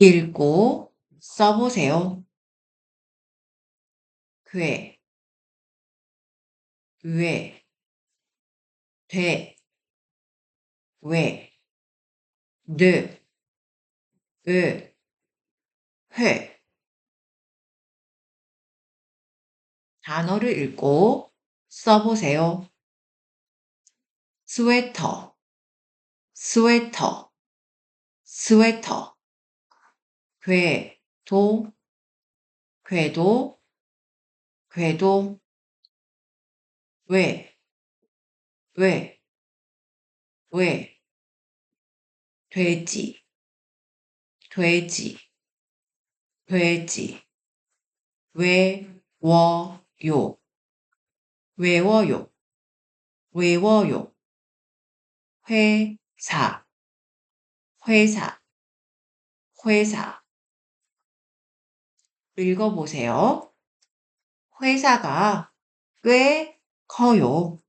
읽고 써보세요. 괴, 왜, 돼, 왜, 느, 으, 회. 단어를 읽고 써보세요. 스웨터, 스웨터, 스웨터. 궤도, 궤도, 궤도. 왜, 왜, 왜. 돼지, 돼지, 돼지. 외워요, 외워요, 외워요. 회사, 회사, 회사. 읽어보세요. 회사가 꽤 커요.